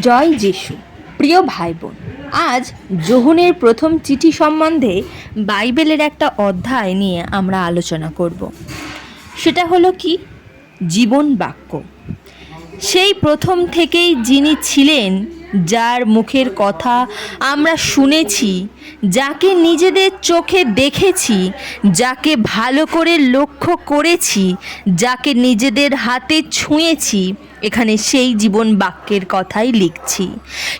জয় যিশু। প্রিয় ভাই বোন আজ যোহনের প্রথম চিঠি সম্বন্ধে বাইবেলের একটা অধ্যায় নিয়ে আমরা আলোচনা করব। সেটা হলো কি? জীবন বাক্য। সেই প্রথম থেকেই যিনি ছিলেন যার মুখের কথা আমরা শুনেছি, যাকে নিজেদের চোখে দেখেছি, যাকে ভালো করে লক্ষ্য করেছি, যাকে নিজেদের হাতে ছুঁয়েছি, এখানে সেই জীবন বাক্যের কথাই লিখছি।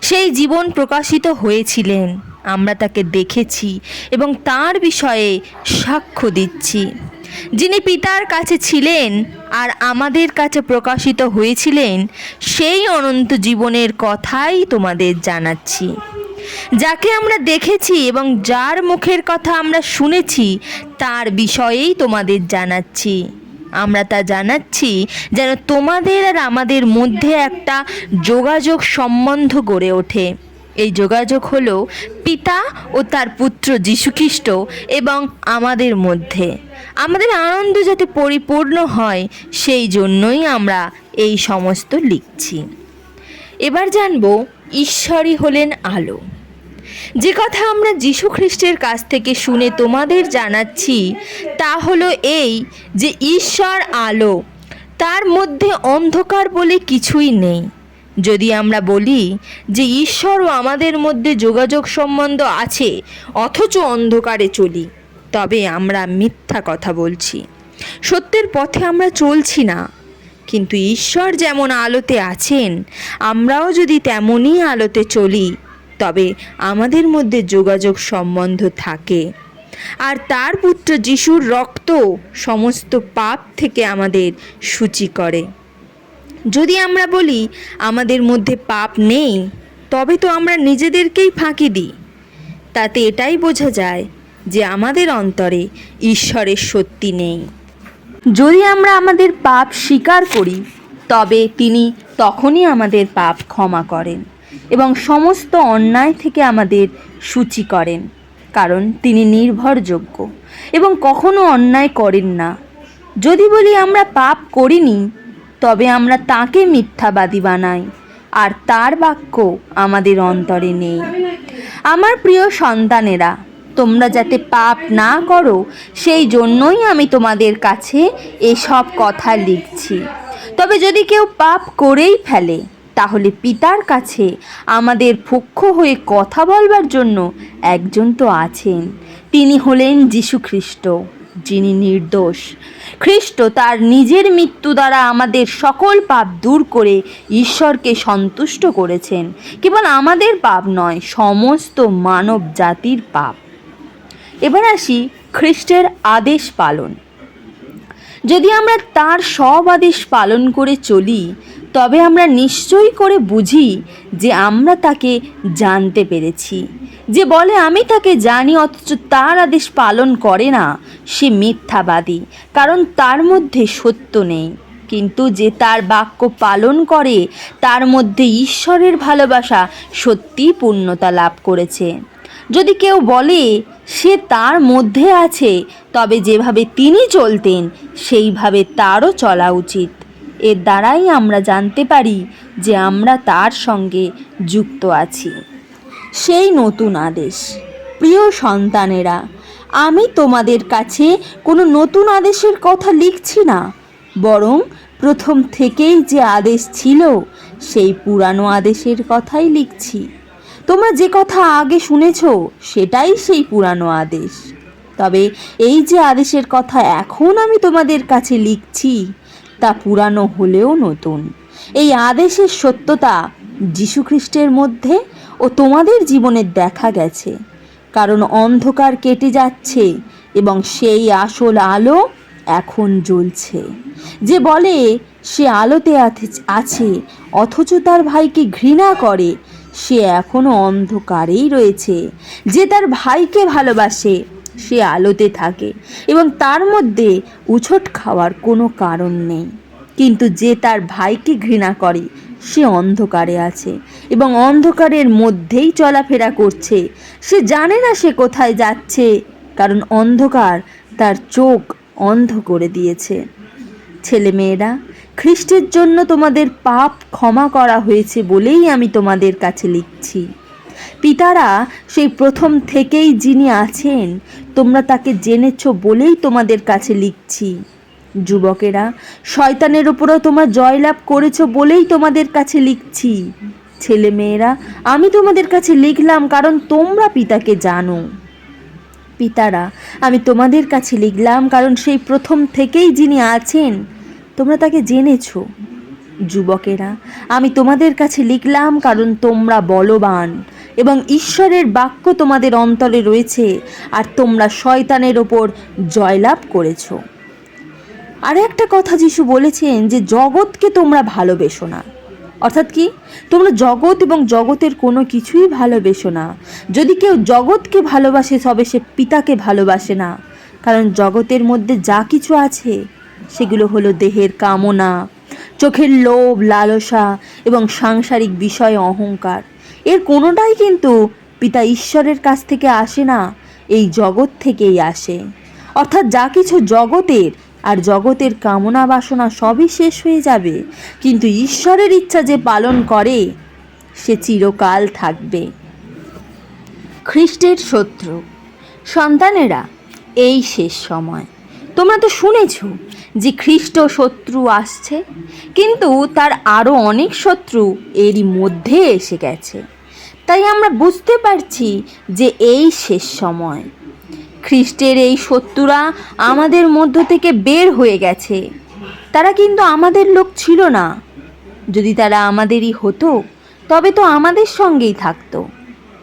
সেই জীবন প্রকাশিত হয়েছিলেন, আমরা তাকে দেখেছি এবং তার বিষয়ে সাক্ষ্য দিচ্ছি। যিনি পিতার কাছে ছিলেন আর আমাদের কাছে প্রকাশিত হয়েছিলেন, সেই অনন্ত জীবনের কথাই তোমাদের জানাচ্ছি। যাকে আমরা দেখেছি এবং যার মুখের কথা আমরা শুনেছি, তার বিষয়েই তোমাদের জানাচ্ছি। আমরা তা জানাচ্ছি যেন তোমাদের আর আমাদের মধ্যে একটা যোগাযোগ সম্বন্ধ গড়ে ওঠে। এই যোগাযোগ হল পিতা ও তার পুত্র যীশুখ্রিস্ট এবং আমাদের মধ্যে। আমাদের আনন্দ যাতে পরিপূর্ণ হয়, সেই জন্যই আমরা এই সমস্ত লিখছি। এবার জানব ঈশ্বরই হলেন আলো। যে কথা আমরা যীশু খ্রিস্টের কাছ থেকে শুনে তোমাদের জানাচ্ছি, তা হলো এই যে ঈশ্বর আলো, তার মধ্যে অন্ধকার বলে কিছুই নেই। যদি আমরা বলি যে ঈশ্বর ও আমাদের মধ্যে যোগাযোগ সম্বন্ধ আছে, অথচ অন্ধকারে চলি, তবে আমরা মিথ্যা কথা বলছি। সত্যের পথে আমরা চলছি না, কিন্তু ঈশ্বর যেমন আলোতে আছেন, আমরাও যদি তেমনই আলোতে চলি, তবে আমাদের মধ্যে যোগাযোগ সম্বন্ধ থাকে। আর তার পুত্র যিশুর রক্ত সমস্ত পাপ থেকে আমাদের সূচি করে। যদি আমরা বলি, আমাদের মধ্যে পাপ নেই, তবে তো আমরা নিজেদেরকেই ফাঁকি দিই। তাতে এটাই বোঝা যায় যে আমাদের অন্তরে ঈশ্বরের সত্যি নেই। যদি আমরা আমাদের পাপ স্বীকার করি, তবে তিনি তখনই আমাদের পাপ ক্ষমা করেন এবং সমস্ত অন্যায় থেকে আমাদের সূচি করেন, কারণ তিনি নির্ভরযোগ্য এবং কখনো অন্যায় করেন না। যদি বলি আমরা পাপ করিনি তবে আমরা তাকে মিথ্যাবাদী বানাই, আর তার বাক্য আমাদের অন্তরে নেই। আমার প্রিয় সন্তানেরা, তোমরা যাতে পাপ না করো, সেই জন্যই আমি তোমাদের কাছে এসব কথা লিখছি। তবে যদি কেউ পাপ করেই ফেলে, তাহলে পিতার কাছে আমাদের পক্ষ হয়ে কথা বলবার জন্য একজন তো আছেন, তিনি হলেন যীশু খ্রিস্ট যিনি নির্দোষ। খ্রিস্ট তার নিজের মৃত্যু দ্বারা আমাদের সকল পাপ দূর করে ঈশ্বরকে সন্তুষ্ট করেছেন। কেবল আমাদের পাপ নয়, সমস্ত মানব জাতির পাপ। এবার আসি খ্রিস্টের আদেশ পালন। যদি আমরা তার সব আদেশ পালন করে চলি, তবে আমরা নিশ্চয়ই করে বুঝি যে আমরা তাকে জানতে পেরেছি। যে বলে, আমি তাকে জানি, অথচ তার আদেশ পালন করে না। সে মিথ্যাবাদী, কারণ তার মধ্যে সত্য নেই। কিন্তু যে তার বাক্য পালন করে, তার মধ্যে ঈশ্বরের ভালোবাসা সত্যিই পূর্ণতা লাভ করেছে। যদি কেউ বলে, সে তার মধ্যে আছে, তবে যেভাবে তিনি চলতেন, সেইভাবে তারও চলা উচিত। এর দ্বারাই আমরা জানতে পারি যে আমরা তার সঙ্গে যুক্ত আছি। সেই নতুন আদেশ। প্রিয় সন্তানেরা, আমি তোমাদের কাছে কোনো নতুন আদেশের কথা লিখছি না, বরং প্রথম থেকেই যে আদেশ ছিল, সেই পুরানো আদেশের কথাই লিখছি। তোমরা যে কথা আগে শুনেছ, সেটাই সেই পুরানো আদেশ। তবে এই যে আদেশের কথা এখন আমি তোমাদের কাছে লিখছি, তা পুরানো হলেও নতুন। এই আদেশের সত্যতা যীশুখ্রিস্টের মধ্যে ও তোমাদের জীবনে দেখা গেছে। কারণ অন্ধকার কেটে যাচ্ছে এবং সেই আসল আলো এখন জ্বলছে। যে বলে, সে আলোতে আছে, অথচ তার ভাইকে ঘৃণা করে, সে এখনও অন্ধকারেই রয়েছে। যে তার ভাইকে ভালোবাসে, সে আলোতে থাকে এবং তার মধ্যে উছট খাওয়ার কোনো কারণ নেই। কিন্তু যে তার ভাইকে ঘৃণা করে সে অন্ধকারে আছে এবং অন্ধকারের মধ্যেই চলাফেরা করছে। সে জানে না সে কোথায় যাচ্ছে, কারণ অন্ধকার তার চোখ অন্ধ করে দিয়েছে। ছেলেমেয়েরা, খ্রিস্টের জন্য তোমাদের পাপ ক্ষমা করা হয়েছে বলেই আমি তোমাদের কাছে লিখছি। পিতারা সেই প্রথম থেকেই যিনি আছেন, তোমরা তাকে জেনেছ বলেই তোমাদের কাছে লিখছি। যুবকেরা, শয়তানের উপরও তোমরা জয়লাভ করেছ বলেই তোমাদের কাছে লিখছি। ছেলে মেয়েরা, আমি তোমাদের কাছে লিখলাম কারণ তোমরা পিতাকে জানো। পিতারা, আমি তোমাদের কাছে লিখলাম কারণ সেই প্রথম থেকেই যিনি আছেন, তোমরা তাকে জেনেছো। যুবকেরা, আমি তোমাদের কাছে লিখলাম কারণ তোমরা বলবান এবং ঈশ্বরের বাক্য তোমাদের অন্তরে রয়েছে আর তোমরা শয়তানের ওপর জয়লাভ করেছ। আর একটা কথা যিশু বলেছেন যে জগৎকে তোমরা ভালোবেসো না। অর্থাৎ কি? তোমরা জগৎ এবং জগতের কোনো কিছুই ভালোবেসো না। যদি কেউ জগৎকে ভালোবাসে, তবে সে পিতাকে ভালোবাসে না। কারণ জগতের মধ্যে যা কিছু আছে, সেগুলো হলো দেহের কামনা, চোখের লোভ, লালসা এবং সাংসারিক বিষয়ে অহংকার। এর কোনোটাই কিন্তু পিতা ঈশ্বরের কাছ থেকে আসে না, এই জগৎ থেকেই আসে। অর্থাৎ যা কিছু জগতের আর জগতের কামনা বাসনা সবই শেষ হয়ে যাবে। কিন্তু ঈশ্বরের ইচ্ছা যে পালন করে, সে চিরকাল থাকবে। খ্রিস্টের শত্রু। সন্তানেরা, এই শেষ সময়। তোমরা তো শুনেছ যে খ্রিস্ট শত্রু আসছে, কিন্তু তার আরও অনেক শত্রু এরই মধ্যে এসে গেছে। তাই আমরা বুঝতে পারছি যে এই শেষ সময় খ্রিস্টের এই শত্রুরা আমাদের মধ্য থেকে বের হয়ে গেছে। তারা কিন্তু আমাদের লোক ছিল না। যদি তারা আমাদেরই হতো, তবে তো আমাদের সঙ্গেই থাকতো।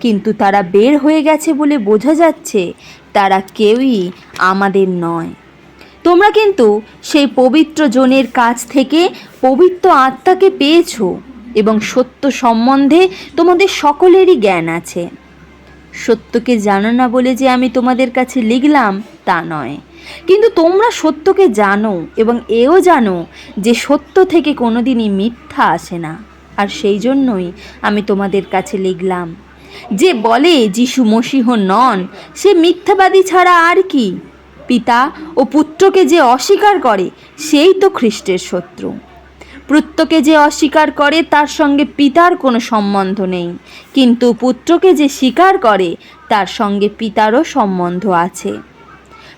কিন্তু তারা বের হয়ে গেছে বলে বোঝা যাচ্ছে তারা কেউই আমাদের নয়। তোমরা কিন্তু সেই পবিত্র জনের কাছ থেকে পবিত্র আত্মাকে পেয়েছ এবং সত্য সম্বন্ধে তোমাদের সকলেরই জ্ঞান আছে। সত্যকে জানো না বলে যে আমি তোমাদের কাছে লিখলাম, তা নয়। কিন্তু তোমরা সত্যকে জানো এবং এও জানো যে সত্য থেকে কোনোদিনই মিথ্যা আসে না। আর সেই জন্যই আমি তোমাদের কাছে লিখলাম, যে বলে যিশু মসিহ নন, সে মিথ্যাবাদী ছাড়া আর কি? পিতা ও পুত্রকে যে অস্বীকার করে, সেই তো খ্রিস্টের শত্রু। পুত্রকে যে অস্বীকার করে, তার সঙ্গে পিতার কোনো সম্বন্ধ নেই। কিন্তু পুত্রকে যে স্বীকার করে, তার সঙ্গে পিতারও সম্বন্ধ আছে।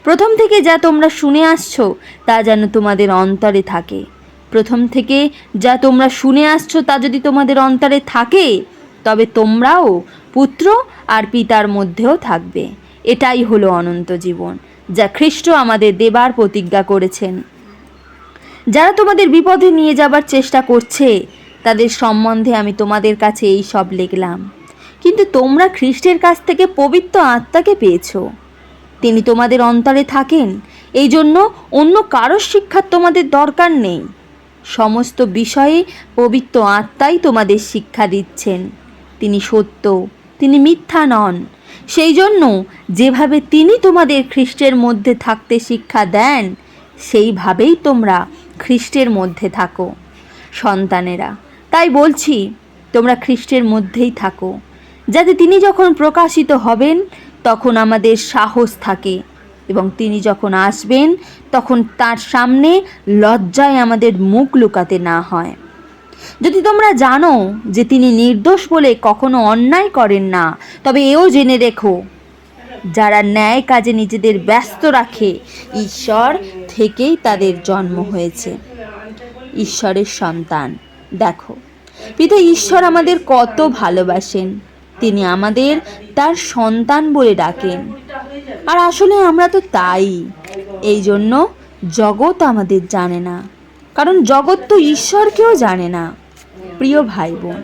প্রথম থেকে যা তোমরা শুনে আসছো, তা যেন তোমাদের অন্তরে থাকে। প্রথম থেকে যা তোমরা শুনে আসছো, তা যদি তোমাদের অন্তরে থাকে, তবে তোমরাও পুত্র আর পিতার মধ্যেও থাকবে। এটাই হলো অনন্ত জীবন, যা খ্রিস্ট আমাদের দেবার প্রতিজ্ঞা করেছেন। যারা তোমাদের বিপদে নিয়ে যাবার চেষ্টা করছে, তাদের সম্বন্ধে আমি তোমাদের কাছে এই সব লিখলাম। কিন্তু তোমরা খ্রিস্টের কাছ থেকে পবিত্র আত্মাকে পেয়েছ। তিনি তোমাদের অন্তরে থাকেন এই জন্য অন্য কারোর শিক্ষার তোমাদের দরকার নেই। সমস্ত বিষয়ে পবিত্র আত্মাই তোমাদের শিক্ষা দিচ্ছেন। তিনি সত্য, তিনি মিথ্যা নন। সেই জন্য যেভাবে তিনি তোমাদের খ্রিস্টের মধ্যে থাকতে শিক্ষা দেন, সেইভাবেই তোমরা খ্রিস্টের মধ্যে থাকো, সন্তানেরা। তাই বলছি, তোমরা খ্রিস্টের মধ্যেই থাকো। যাতে তিনি যখন প্রকাশিত হবেন, তখন আমাদের সাহস থাকে এবং তিনি যখন আসবেন, তখন তার সামনে লজ্জায় আমাদের মুখ লুকাতে না হয়। যদি তোমরা জানো যে তিনি নির্দোষ বলে কখনো অন্যায় করেন না, তবে এও জেনে রেখো, যারা ন্যায় কাজে নিজেদের ব্যস্ত রাখে, ঈশ্বর থেকেই তাদের জন্ম হয়েছে। ঈশ্বরের সন্তান, দেখো। পিতা ঈশ্বর আমাদের কত ভালোবাসেন। তিনি আমাদের তার সন্তান বলে ডাকেন। আর আসলে আমরা তো তাই। এই জন্য জগৎ আমাদের জানে না। কারণ জগৎ তো ঈশ্বরকেও জানে না। প্রিয় ভাই বোন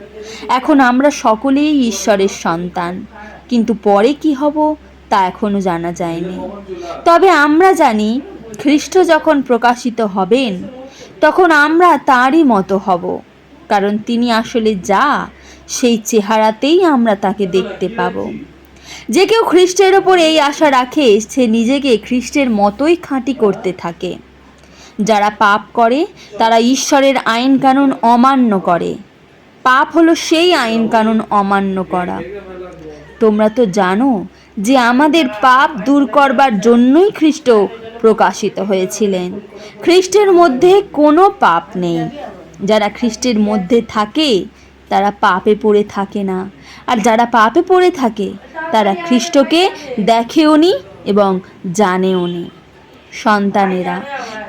এখন আমরা সকলেই ঈশ্বরের সন্তান। কিন্তু পরে কি হব তা এখনও জানা যায়নি। তবে আমরা জানি খ্রিস্ট যখন প্রকাশিত হবেন, তখন আমরা তারই মতো হব, কারণ তিনি আসলে যা, সেই চেহারাতেই আমরা তাকে দেখতে পাবো। যে কেউ খ্রিস্টের ওপর এই আশা রাখে, সে নিজেকে খ্রিস্টের মতোই খাঁটি করতে থাকে। যারা পাপ করে, তারা ঈশ্বরের আইন কানুন অমান্য করে। পাপ হলো সেই আইন কানুন অমান্য করা। তোমরা তো জানো যে আমাদের পাপ দূর করবার জন্যই খ্রিস্ট প্রকাশিত হয়েছিলেন। খ্রিস্টের মধ্যে কোনো পাপ নেই। যারা খ্রিস্টের মধ্যে থাকে, তারা পাপে পড়ে থাকে না। আর যারা পাপে পড়ে থাকে, তারা খ্রিস্টকে দেখেও নি এবং জানেও নি। সন্তানেরা,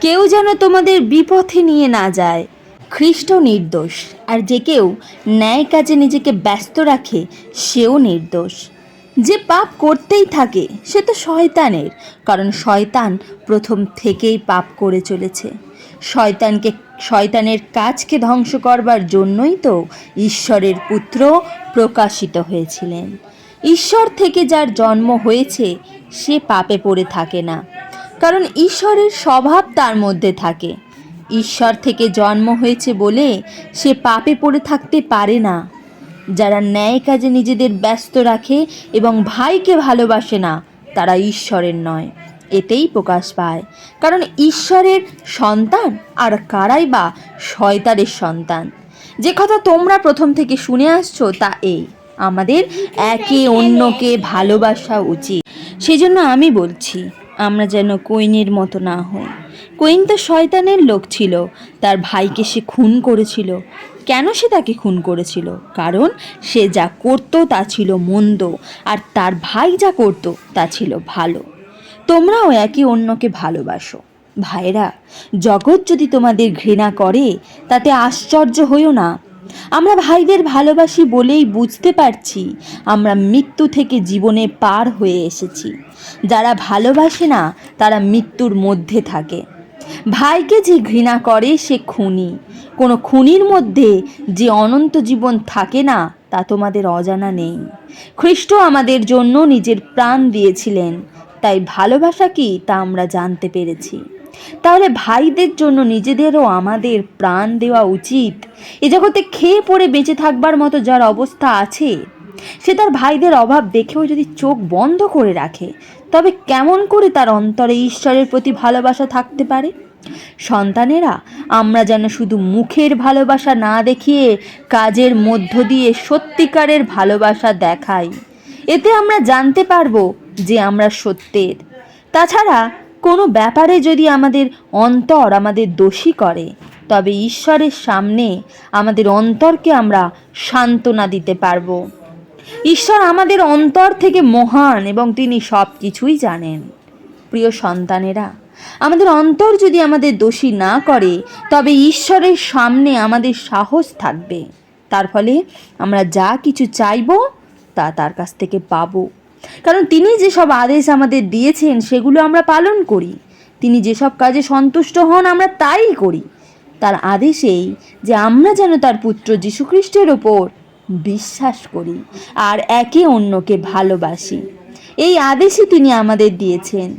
কেউ যেন তোমাদের বিপথে নিয়ে না যায়। খ্রিস্ট নির্দোষ, আর যে কেউ ন্যায় কাজে নিজেকে ব্যস্ত রাখে, সেও নির্দোষ। যে পাপ করতেই থাকে, সে তো শয়তানের, কারণ শয়তান প্রথম থেকেই পাপ করে চলেছে। শয়তানকে, শয়তানের কাজকে ধ্বংস করবার জন্যই তো ঈশ্বরের পুত্র প্রকাশিত হয়েছিলেন। ঈশ্বর থেকে যার জন্ম হয়েছে, সে পাপে পড়ে থাকে না। কারণ ঈশ্বরের স্বভাব তার মধ্যে থাকে। ঈশ্বর থেকে জন্ম হয়েছে বলে সে পাপে পড়ে থাকতে পারে না। যারা ন্যায় কাজে নিজেদের ব্যস্ত রাখে এবং ভাইকে ভালোবাসে না, তারা ঈশ্বরের নয়। এতেই প্রকাশ পায়। কারণ ঈশ্বরের সন্তান আর কারাই বা শয়তারের সন্তান। যে কথা তোমরা প্রথম থেকে শুনে আসছো তা এই, আমাদের একে অন্যকে ভালোবাসা উচিত। সেজন্য আমি বলছি, আমরা যেন কৈনের মতো না হই। কৈন তো শয়তানের লোক ছিল, তার ভাইকে সে খুন করেছিল। কেন সে তাকে খুন করেছিল? কারণ সে যা করত তা ছিল মন্দ, আর তার ভাই যা করত তা ছিল ভালো। তোমরাও একে অন্যকে ভালোবাসো। ভাইরা জগৎ যদি তোমাদের ঘৃণা করে, তাতে আশ্চর্য হইও না। আমরা ভাইদের ভালোবাসি বলেই বুঝতে পারছি, আমরা মৃত্যু থেকে জীবনে পার হয়ে এসেছি। যারা ভালোবাসে না, তারা মৃত্যুর মধ্যে থাকে। ভাইকে যে ঘৃণা করে সে খুনি। কোনো খুনির মধ্যে যে অনন্ত জীবন থাকে না, তা তোমাদের অজানা নেই। খ্রিস্ট আমাদের জন্য নিজের প্রাণ দিয়েছিলেন, তাই ভালোবাসা কি তা আমরা জানতে পেরেছি। তাহলে ভাইদের জন্য নিজেদেরও আমাদের প্রাণ দেওয়া উচিত? এ জগতে খেয়ে পড়ে বেঁচে থাকবার মতো যার অবস্থা আছে, সে তার ভাইদের অভাব দেখেও যদি চোখ বন্ধ করে রাখে তবে কেমন করে তার অন্তরে ঈশ্বরের প্রতি ভালোবাসা থাকতে পারে? সন্তানেরা, আমরা যেন শুধু মুখের ভালোবাসা না দেখিয়ে কাজের মধ্য দিয়ে সত্যিকারের ভালোবাসা দেখাই। এতে আমরা জানতে পারব যে আমরা সত্যের। তাছাড়া, কোনো ব্যাপারে যদি আমাদের অন্তর আমাদের দোষী করে, তবে ঈশ্বরের সামনে আমাদের অন্তরকে আমরা সান্ত্বনা দিতে পারব। ঈশ্বর আমাদের অন্তর থেকে মহান এবং তিনি সব কিছুই জানেন। প্রিয় সন্তানেরা, আমাদের অন্তর যদি আমাদের দোষী না করে, তবে ঈশ্বরের সামনে আমাদের সাহস থাকবে। তার ফলে আমরা যা কিছু চাইব, তা তার কাছ থেকে পাবো। কারণ তিনি যেসব আদেশ আমাদের দিয়েছেন, সেগুলো আমরা পালন করি। তিনি যেসব কাজে সন্তুষ্ট হন, আমরা তাই করি। তার আদেশেই যে আমরা যেন তার পুত্র যীশুখ্রিস্টের ওপর বিশ্বাস করি আর একে অন্যকে ভালোবাসি। এই আদেশই তিনি আমাদের দিয়েছেন।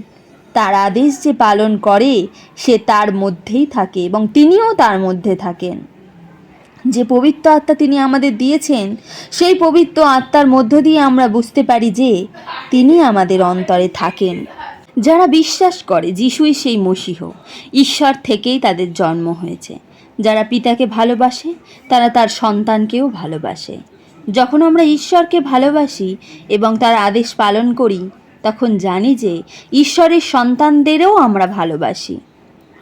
তার আদেশ যে পালন করে, সে তার মধ্যেই থাকে এবং তিনিও তার মধ্যে থাকেন। যে পবিত্র আত্মা তিনি আমাদের দিয়েছেন, সেই পবিত্র আত্মার মধ্য দিয়ে আমরা বুঝতে পারি যে তিনি আমাদের অন্তরে থাকেন। যারা বিশ্বাস করে, যিশুই সেই মসীহ। ঈশ্বর থেকেই তাদের জন্ম হয়েছে। যারা পিতাকে ভালোবাসে, তারা তার সন্তানকেও ভালোবাসে। যখন আমরা ঈশ্বরকে ভালোবাসি এবং তার আদেশ পালন করি, তখন জানি যে ঈশ্বরের সন্তানদেরও আমরা ভালোবাসি।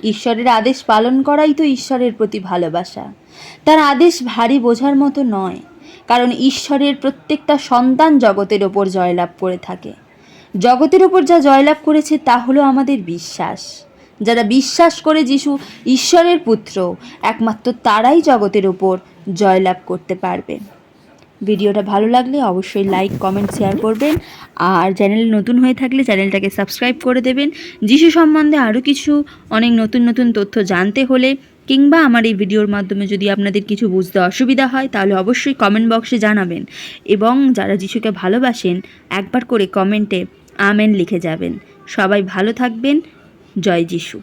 ঈশ্বরের আদেশ পালন করাই তো ঈশ্বরের প্রতি ভালোবাসা। তার আদেশ ভারী বোঝার মতো নয়, কারণ ঈশ্বরের প্রত্যেকটা সন্তান জগতের ওপর জয়লাভ করে থাকে। জগতের ওপর যা জয়লাভ করেছে, তা হলো আমাদের বিশ্বাস। যারা বিশ্বাস করে যিশু ঈশ্বরের পুত্র, একমাত্র তারাই জগতের ওপর জয়লাভ করতে পারবে। ভিডিওটা ভালো লাগলে অবশ্যই লাইক কমেন্ট শেয়ার করবেন। আর চ্যানেল নতুন হয়ে থাকলে চ্যানেলটাকে সাবস্ক্রাইব করে দেবেন। যিশু সম্বন্ধে আরও কিছু অনেক নতুন নতুন তথ্য জানতে হলে কিংবা আমার এই ভিডিওর মাধ্যমে যদি আপনাদের কিছু বুঝতে অসুবিধা হয়, তাহলে অবশ্যই কমেন্ট বক্সে জানাবেন। এবং যারা যিশুকে ভালোবাসেন, একবার করে কমেন্টে আমেন লিখে যাবেন। সবাই ভালো থাকবেন জয় যিশু।